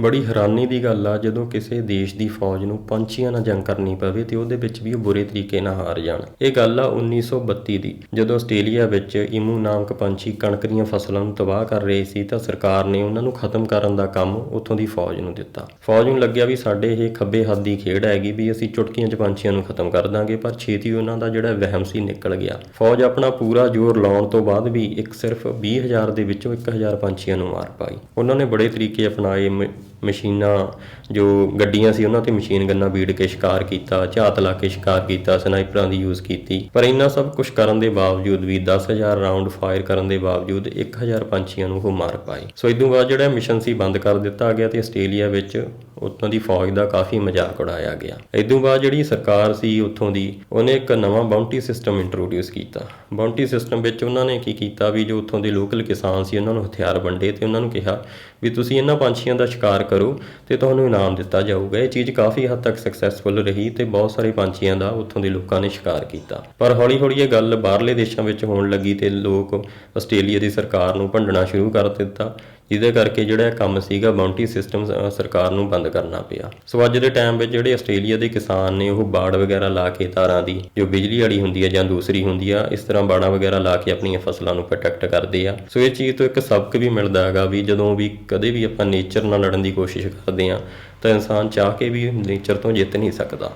ਬੜੀ ਹੈਰਾਨੀ ਦੀ ਗੱਲ ਆ, ਜਦੋਂ ਕਿਸੇ ਦੇਸ਼ ਦੀ ਫੌਜ ਨੂੰ ਪੰਛੀਆਂ ਨਾਲ ਜੰਗ ਕਰਨੀ ਪਵੇ ਤੇ ਉਹਦੇ ਵਿੱਚ ਵੀ ਉਹ ਬੁਰੇ ਤਰੀਕੇ ਨਾਲ ਹਾਰ ਜਾਣ। ਇਹ ਗੱਲ ਆ 1932 ਦੀ। ਜਦੋਂ ਆਸਟ੍ਰੇਲੀਆ ਵਿੱਚ ਇਮੂ ਨਾਮਕ ਪੰਛੀ ਕਣਕ ਦੀਆਂ ਫਸਲਾਂ ਨੂੰ ਤਬਾਹ ਕਰ ਰਹੇ ਸੀ ਤਾਂ ਸਰਕਾਰ ਨੇ ਉਹਨਾਂ ਨੂੰ ਖਤਮ ਕਰਨ ਦਾ ਕੰਮ ਉੱਥੋਂ ਦੀ ਫੌਜ ਨੂੰ ਦਿੱਤਾ। ਫੌਜ ਨੂੰ ਲੱਗਿਆ ਵੀ ਸਾਡੇ ਇਹ ਖੱਬੇ ਹੱਥ ਦੀ ਖੇਡ ਹੈਗੀ ਵੀ ਅਸੀਂ ਚੁਟਕੀਆਂ 'ਚ ਪੰਛੀਆਂ ਨੂੰ ਖਤਮ ਕਰ ਦਾਂਗੇ, ਪਰ ਛੇਤੀ ਉਹਨਾਂ ਦਾ ਜਿਹੜਾ ਵਹਿਮ ਸੀ ਨਿਕਲ ਗਿਆ। ਫੌਜ ਆਪਣਾ ਪੂਰਾ ਜ਼ੋਰ ਲਾਉਣ ਤੋਂ ਬਾਅਦ ਵੀ ਇੱਕ ਸਿਰਫ 20000 ਦੇ ਵਿੱਚੋਂ 1000 ਪੰਛੀਆਂ ਨੂੰ ਮਾਰ ਪਾਈ। ਉਹਨਾਂ ਨੇ ਬੜੇ ਤਰੀਕੇ ਅਪਣਾਏ, ਮ- ਮਸ਼ੀਨਾਂ, ਜੋ ਗੱਡੀਆਂ ਸੀ ਉਹਨਾਂ ਤੇ ਮਸ਼ੀਨ ਗੰਨਾ ਬੀੜ ਕੇ ਸ਼ਿਕਾਰ ਕੀਤਾ, ਝਾਤ ਲਾ ਕੇ ਸ਼ਿਕਾਰ ਕੀਤਾ, ਸਨਾਈਪਰਾਂ ਦੀ ਯੂਜ਼ ਕੀਤੀ। ਪਰ ਇੰਨਾ ਸਭ ਕੁਝ ਕਰਨ ਦੇ ਬਾਵਜੂਦ ਵੀ 10000 ਰਾਉਂਡ ਫਾਇਰ ਕਰਨ ਦੇ ਬਾਵਜੂਦ 1000 ਪੰਛੀਆਂ ਨੂੰ ਉਹ ਮਾਰ ਪਾਏ। ਸੋ ਇਦੋਂ ਬਾਅਦ ਜਿਹੜਾ ਮਿਸ਼ਨ ਸੀ ਬੰਦ ਕਰ ਦਿੱਤਾ ਗਿਆ ਤੇ ਆਸਟ੍ਰੇਲੀਆ ਵਿੱਚ ਉੱਥੋਂ ਦੀ ਫੌਜ ਦਾ ਕਾਫੀ ਮਜ਼ਾਕ ਉਡਾਇਆ ਗਿਆ। ਇਦੋਂ ਬਾਅਦ ਜਿਹੜੀ ਸਰਕਾਰ ਸੀ ਉੱਥੋਂ ਦੀ, ਉਹਨੇ ਇੱਕ ਨਵਾਂ ਬਾਉਂਟੀ ਸਿਸਟਮ ਇੰਟਰੋਡਿਊਸ ਕੀਤਾ। ਬਾਉਂਟੀ ਸਿਸਟਮ ਵਿੱਚ ਉਹਨਾਂ ਨੇ ਕੀ ਕੀਤਾ ਵੀ ਜੋ ਉੱਥੋਂ ਦੇ ਲੋਕਲ ਕਿਸਾਨ ਸੀ, ਉਹਨਾਂ ਨੂੰ ਹਥਿਆਰ ਵੰਡੇ ਤੇ ਉਹਨਾਂ ਨੂੰ ਕਿਹਾ ਵੀ ਤੁਸੀਂ ਇਹਨਾਂ ਪੰਛੀਆਂ ਦਾ ਸ਼ਿਕਾਰ ਕਰੋ ਤੇ ਤੁਹਾਨੂੰ ਇਨਾਮ ਦਿੱਤਾ ਜਾਊਗਾ। ਇਹ ਚੀਜ਼ ਕਾਫੀ ਹੱਦ ਤੱਕ ਸਕਸੈਸਫੁਲ ਰਹੀ ਤੇ ਬਹੁਤ ਸਾਰੇ ਪੰਛੀਆਂ ਦਾ ਉੱਥੋਂ ਦੇ ਲੋਕਾਂ ਨੇ ਸ਼ਿਕਾਰ ਕੀਤਾ। ਪਰ ਹੌਲੀ-ਹੌਲੀ ਇਹ ਗੱਲ ਬਾਹਰਲੇ ਦੇਸ਼ਾਂ ਵਿੱਚ ਹੋਣ ਲੱਗੀ ਤੇ ਲੋਕ ਆਸਟ੍ਰੇਲੀਆ ਦੀ ਸਰਕਾਰ ਨੂੰ ਭੰਡਣਾ ਸ਼ੁਰੂ ਕਰ ਦਿੱਤਾ। ਜਿਹਦੇ ਕਰਕੇ ਜਿਹੜਾ ਕੰਮ ਸੀਗਾ ਬਾਉਂਟੀ ਸਿਸਟਮ ਸਰਕਾਰ ਨੂੰ ਬੰਦ ਕਰਨਾ ਪਿਆ। ਸੋ ਅੱਜ ਦੇ ਟਾਈਮ ਵਿੱਚ ਜਿਹੜੇ ਆਸਟ੍ਰੇਲੀਆ ਦੇ ਕਿਸਾਨ ਨੇ, ਉਹ ਬਾੜ ਵਗੈਰਾ ਲਾ ਕੇ ਤਾਰਾਂ ਦੀ, ਜੋ ਬਿਜਲੀ ਵਾਲੀ ਹੁੰਦੀ ਹੈ ਜਾਂ ਦੂਸਰੀ ਹੁੰਦੀ ਆ, ਇਸ ਤਰ੍ਹਾਂ ਬਾੜਾਂ ਵਗੈਰਾ ਲਾ ਕੇ ਆਪਣੀਆਂ ਫਸਲਾਂ ਨੂੰ ਪ੍ਰੋਟੈਕਟ ਕਰਦੇ ਆ। ਸੋ ਇਹ ਚੀਜ਼ ਤੋਂ ਇੱਕ ਸਬਕ ਵੀ ਮਿਲਦਾ ਹੈਗਾ ਵੀ ਜਦੋਂ ਵੀ ਕਦੇ ਵੀ ਆਪਾਂ ਨੇਚਰ ਨਾਲ ਲੜਨ ਦੀ ਕੋਸ਼ਿਸ਼ ਕਰਦੇ ਆ, ਤਾਂ ਇਨਸਾਨ ਚਾਹ ਕੇ ਵੀ ਨੇਚਰ ਤੋਂ ਜਿੱਤ ਨਹੀਂ ਸਕਦਾ।